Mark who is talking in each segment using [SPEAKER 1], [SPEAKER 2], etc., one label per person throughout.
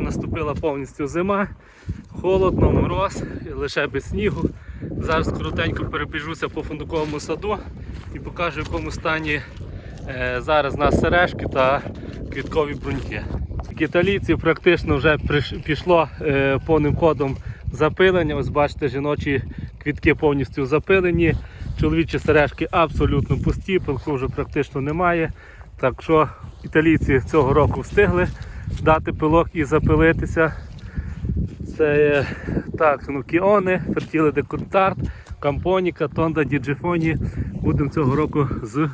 [SPEAKER 1] Наступила повністю зима, холодно, мороз, лише без снігу. Зараз коротенько перебіжуся по фундуковому саду і покажу, в якому стані е, зараз у нас сережки та квіткові бруньки. Італійців практично вже пішло е, повним ходом запилення. Ось бачите, жіночі квітки повністю запилені. Чоловічі сережки абсолютно пусті, пилку вже практично немає. Так що італійці цього року встигли дати пилок і запилитися. Це є, так, ну, кіони, фертіле де контарт, кампоніка, тонда, діджифоні. Будемо цього року з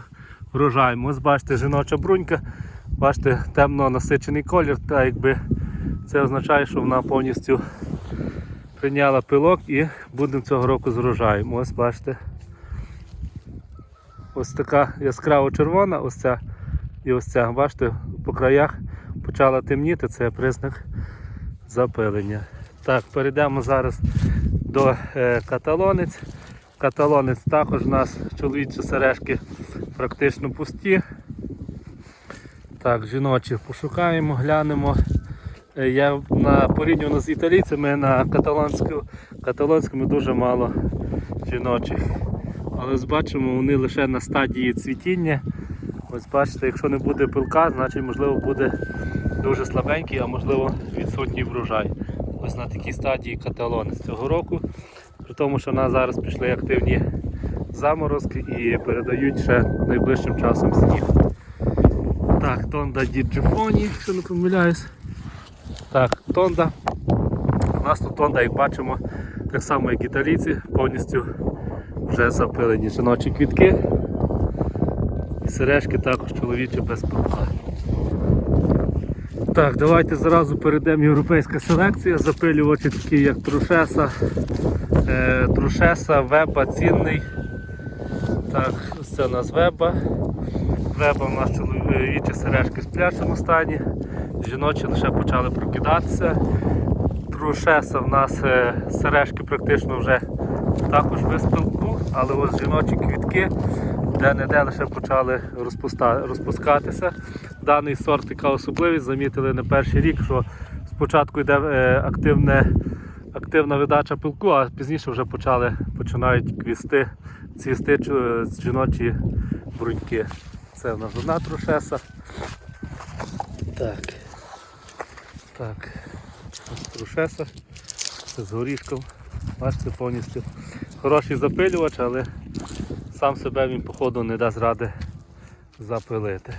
[SPEAKER 1] врожаєм. Ось бачите, жіноча брунька, бачите, темно насичений колір, та якби це означає, що вона повністю прийняла пилок і будемо цього року з врожаєм. Ось бачите. Ось така яскраво червона, ось ця і ось ця, бачите, по краях почала темніти, це признак запилення. Так, перейдемо зараз до е, каталонець. Каталонець також у нас чоловічі сережки практично пусті. Так, жіночі пошукаємо, глянемо. Е, Я на порівняно з італійцями на каталонську, каталонському дуже мало жіночих. Але бачимо, вони лише на стадії цвітіння. Ось бачите, якщо не буде пилка, значить можливо буде дуже слабенький, а можливо відсутній врожай. Ось на такій стадії каталони з цього року. При тому, що в нас зараз пішли активні заморозки і передають ще найближчим часом сніг. Так, тонда діджифоні, якщо не помиляюсь. Так, тонда. У нас тут тонда, як бачимо, так само як італійці, повністю вже запилені жіночі квітки. І сережки також чоловічі без пилка. Так, давайте зразу перейдемо європейська селекція. Запилювачі такі як Трушеса, е, Трушеса, Веба, цінний. Так, це у нас Веба. Веба у нас чоловічі сережки в сплячому стані. Жіночі лише почали прокидатися. Трушеса в нас е, сережки практично вже також без але ось жіночі квітки де-не-де лише почали розпускатися. Даний сорт така особливість, замітили не перший рік, що спочатку йде е, активне, активна видача пилку, а пізніше вже почали, починають квісти, цвісти жіночі бруньки. Це в нас одна трушеса. Так. Так. Ось трушеса. Це з горішком. Бачите, повністю хороший запилювач, але сам себе він походу не дасть ради запилити.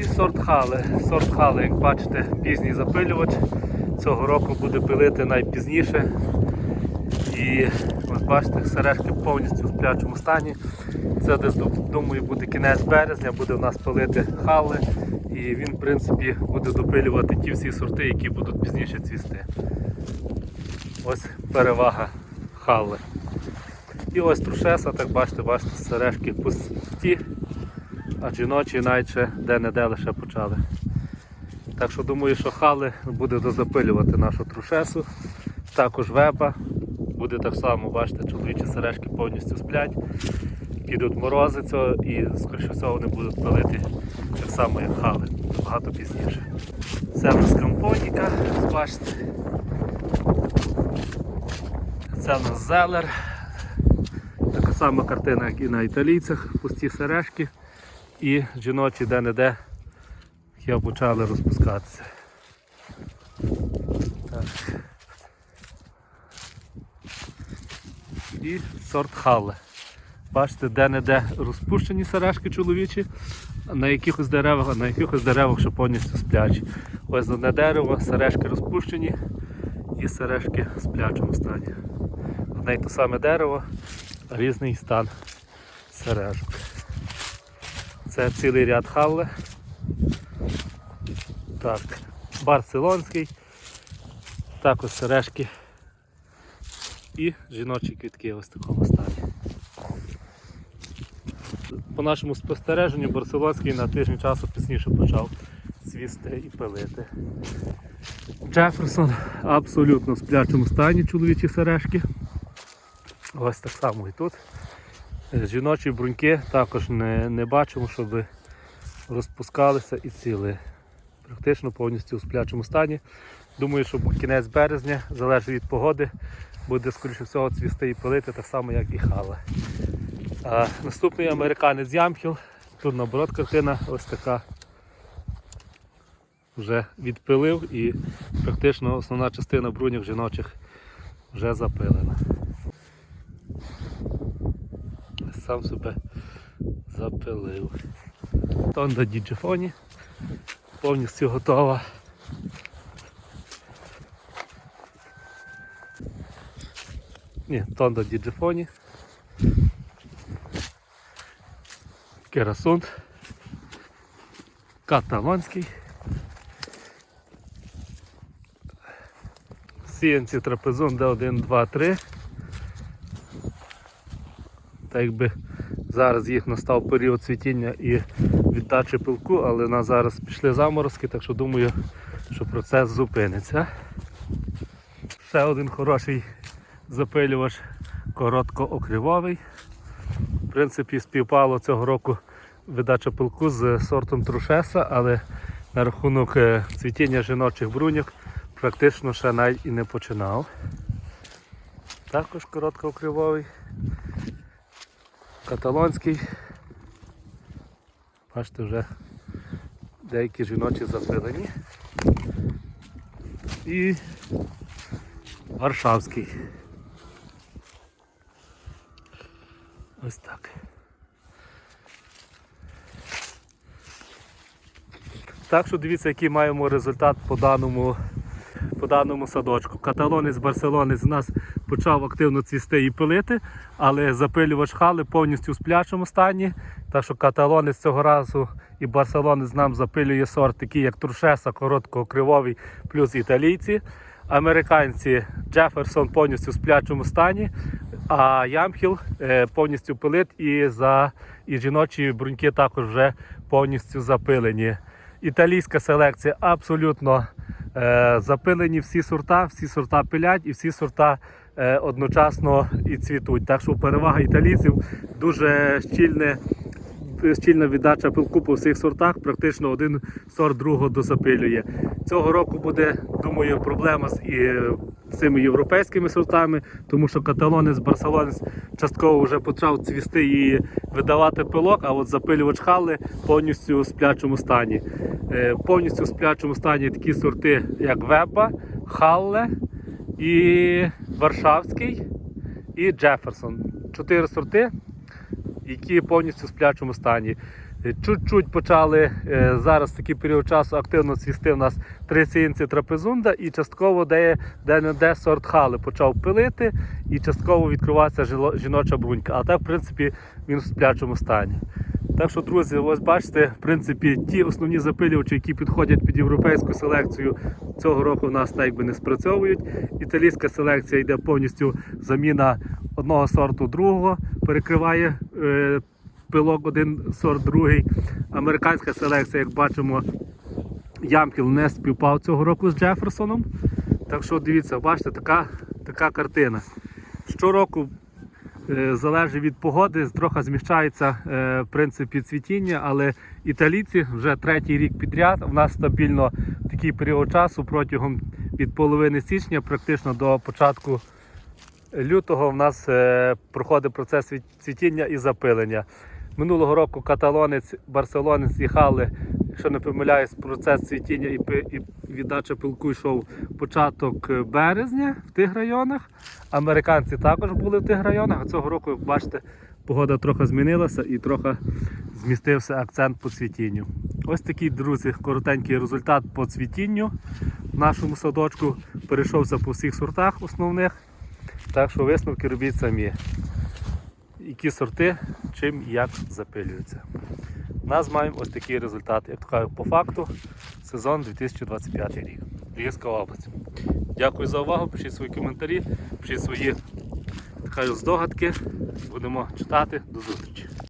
[SPEAKER 1] І сорт хали. Сорт хали, як бачите, пізній запилювач. Цього року буде пилити найпізніше. І ось бачите, сережки повністю в сплячому стані. Це десь думаю буде кінець березня, буде в нас пилити хали. І він в принципі буде допилювати ті всі сорти, які будуть пізніше цвісти. Ось перевага халли. І ось трушеса, так бачите, бачите, сережки пусті, а жіночі навіть де-не-де лише почали. Так що думаю, що хали буде дозапилювати нашу трушесу. Також веба. Буде так само, бачите, чоловічі сережки повністю сплять. Підуть морози цього і скоріше всього вони будуть пилити так само, як хали, набагато пізніше. Це в нас кампоніка, ось бачите. Це в нас зелер. Сама картина, як і на італійцях, пусті сережки і жіночі де-не-де я почали розпускатися. Так. І сорт хале. Бачите, де-не-де розпущені сережки чоловічі, на якихось деревах, а на якихось деревах ще повністю сплячі. Ось одне дерево, сережки розпущені і сережки сплячому стані. Одне й те саме дерево, різний стан сережок. Це цілий ряд халле. Так, барселонський, також сережки і жіночі квітки ось в такому стані. По нашому спостереженню барселонський на тиждень часу пізніше почав цвісти і пилити. Джеферсон абсолютно в сплячому стані чоловічі сережки. Ось так само і тут. Жіночі бруньки також не, не бачимо, щоб розпускалися і ціли. практично повністю у сплячому стані. Думаю, що кінець березня, залежить від погоди, буде скоріше всього цвісти і пилити, так само, як і хала. А наступний американець Ямхіл. Тут наоборот картина ось така. Вже відпилив і практично основна частина бруньок жіночих вже запилена. Сам себе запилив. Тонда діджифоні повністю готова. Ні, тонда діджифоні. Керасунд. Каталонський. Сіянці трапезун Д1, 2, 3. Так якби зараз їх настав період цвітіння і віддачі пилку, але в нас зараз пішли заморозки, так що думаю, що процес зупиниться. Ще один хороший запилювач короткоокривовий. В принципі, співпало цього року видача пилку з сортом трушеса, але на рахунок е, цвітіння жіночих бруньок практично ще навіть і не починав. Також короткоокривовий. Каталонський. Бачите, вже деякі жіночі запилені. І Варшавський. Ось так. Так що дивіться, який маємо результат по даному, по даному садочку. Каталонець Барселонець у нас почав активно цвісти і пилити, але запилювач хали повністю в сплячому стані. Так що каталонець цього разу і барселонець нам запилює сорт, такі як Туршеса, короткокривовий, плюс італійці. Американці Джеферсон повністю в сплячому стані, а Ямхіл е, повністю пилить і, за, і жіночі бруньки також вже повністю запилені. Італійська селекція абсолютно запилені всі сорта, всі сорта пилять і всі сорта е, одночасно і цвітуть. Так що перевага італійців дуже щільне. Щільна віддача пилку по всіх сортах, практично один сорт другого дозапилює. Цього року буде, думаю, проблема з цими європейськими сортами, тому що каталонець, барселонець частково вже почав цвісти і видавати пилок, а от запилювач хали повністю у сплячому стані. Е, Повністю у сплячому стані такі сорти, як Веба, Халле і Варшавський і Джеферсон. Чотири сорти які повністю в сплячому стані. Е, Чуть-чуть почали е, зараз такий період часу активно цвісти у нас три сіянці трапезунда і частково де, де не де сорт хали почав пилити і частково відкривається жіноча брунька. А так, в принципі, він в сплячому стані. Так що, друзі, ось бачите, в принципі, ті основні запилювачі, які підходять під європейську селекцію, цього року в нас так якби не спрацьовують. Італійська селекція йде повністю заміна одного сорту другого, перекриває е, пилок один сорт другий. Американська селекція, як бачимо, Ямкіл не співпав цього року з Джеферсоном. Так що дивіться, бачите, така, така картина. Щороку е, залежить від погоди, трохи зміщається е, принципі цвітіння, але італійці вже третій рік підряд. У нас стабільно такий період часу протягом від половини січня, практично до початку лютого, в нас е, проходить процес цвітіння і запилення. Минулого року каталонець, барселонець і хали, якщо не помиляюсь, процес цвітіння і, і віддача пилку йшов початок е, березня в тих районах. Американці також були в тих районах, а цього року, як бачите, погода трохи змінилася і трохи змістився акцент по цвітінню. Ось такий, друзі, коротенький результат по цвітінню в нашому садочку. Перейшовся по всіх сортах основних. Так що висновки робіть самі. Які сорти, чим і як запилюються. У нас маємо ось такий результат, як то кажуть, по факту, сезон 2025 рік. Львівська область. Дякую за увагу. Пишіть свої коментарі, пишіть свої кажуть, здогадки. Будемо читати. До зустрічі.